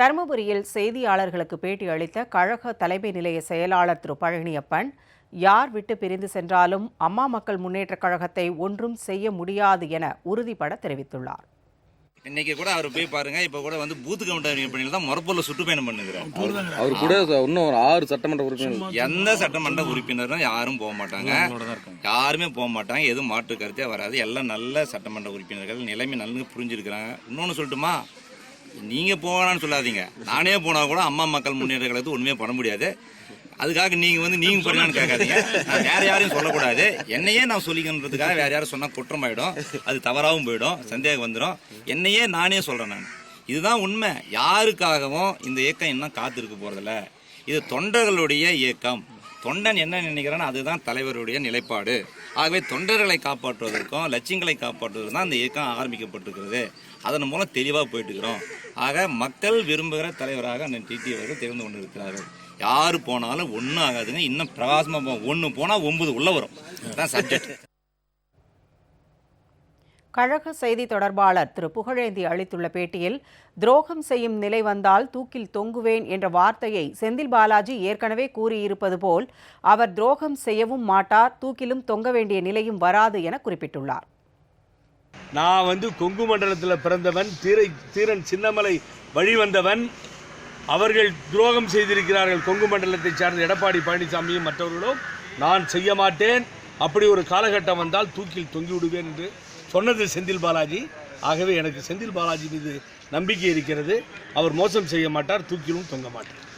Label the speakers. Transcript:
Speaker 1: தருமபுரியில் செய்தியாளர்களுக்கு பேட்டி அளித்த கழக தலைமை நிலைய செயலாளர் திரு. பழனியப்பன் யார் விட்டு பிரிந்து சென்றாலும் அம்மா மக்கள் முன்னேற்றக் கழகத்தை ஒன்றும் செய்ய முடியாது என உறுதிபட தெரிவித்துள்ளார்.
Speaker 2: இன்னைக்கு கூட அவர் போய் பாருங்க இப்ப கூட வந்து பூத்து கவுண்டர் பணியில் தான் முறப்பொருள் சுற்றுப்பயணம் பண்ணுகிறார்.
Speaker 3: அவர் கூட இன்னும் ஒரு ஆறு சட்டமன்ற உறுப்பினர்.
Speaker 2: எந்த சட்டமன்ற உறுப்பினரும் யாரும் போக மாட்டாங்க. யாருமே போக மாட்டாங்க எதுவும் மாற்று கருத்தே வராது. எல்லாம் நல்ல சட்டமன்ற உறுப்பினர்கள் நிலைமை நல்லா புரிஞ்சிருக்கிறாங்க. இன்னொன்னு சொல்லட்டுமா? நீங்க போகலான்னு சொல்லாதீங்க. நானே போனா கூட அம்மா மக்கள் முன்னேற்ற கழகத்துக்கு ஒண்ணுமே பண்ண முடியாது. அதுக்காக நீங்க வந்து நீங்க போறீங்கன்னு கேட்காதீங்க. நான் வேற யாரையும் சொல்லக்கூடாது. என்னையே நான் சொல்லிக்கணுன்றதுக்காக வேற யாரும் சொன்னா குற்றமாயிடும் அது தவறாகவும் போயிடும். சந்தேகம் வந்துடும் என்னையே நானே சொல்றேன் நான். இதுதான் உண்மை. யாருக்காகவும் இந்த இயக்கம் இன்னும் காத்திருக்க போறதில்ல. இது தொண்டர்களுடைய இயக்கம். தொண்டன் என்ன நினைக்கிறானோ அதுதான் தலைவருடைய நிலைப்பாடு. ஆகவே தொண்டர்களை காப்பாற்றுவதற்கும் லட்சியங்களை காப்பாற்றுவதற்கும் தான் இந்த இயக்கம் ஆரம்பிக்கப்பட்டிருக்கிறது. அதன் மூலம் தெளிவாக போயிட்டு இருக்கிறோம். ஆக மக்கள் விரும்புகிற தலைவராக அந்த டிடி அவர்கள் தெரிந்து கொண்டு இருக்கிறார்கள் யார் போனாலும் ஒன்றும் ஆகாதுங்க. இன்னும் பிரகாசமாக ஒன்று போனால் ஒன்பது உள்ள வரும். தான் சப்ஜெக்ட்
Speaker 1: கழக செய்தி தொடர்பாளர் திரு. புகழேந்தி அளித்துள்ள பேட்டியில் துரோகம் செய்யும் நிலை வந்தால் தூக்கில் தொங்குவேன் என்ற வார்த்தையை செந்தில் பாலாஜி ஏற்கனவே கூறியிருப்பது போல் அவர் துரோகம் செய்யவும் மாட்டார் தூக்கிலும் தொங்க வேண்டிய நிலையும் வராது என குறிப்பிட்டுள்ளார்.
Speaker 4: நான் வந்து கொங்கு மண்டலத்தில் பிறந்தவன் தீரை தீரன் சின்னமலை வழிவந்தவன். அவர்கள் துரோகம் செய்திருக்கிறார்கள் கொங்கு மண்டலத்தை சார்ந்த எடப்பாடி பழனிசாமியும் மற்றவர்களும். நான் செய்ய மாட்டேன். அப்படி ஒரு காலகட்டம் வந்தால் தூக்கில் தொங்கி விடுவேன் என்று சொன்னது செந்தில் பாலாஜி. ஆகவே எனக்கு செந்தில் பாலாஜி மீது நம்பிக்கை இருக்கிறது. அவர் மோசம் செய்ய மாட்டார் தூக்கிலும் தொங்க மாட்டார்.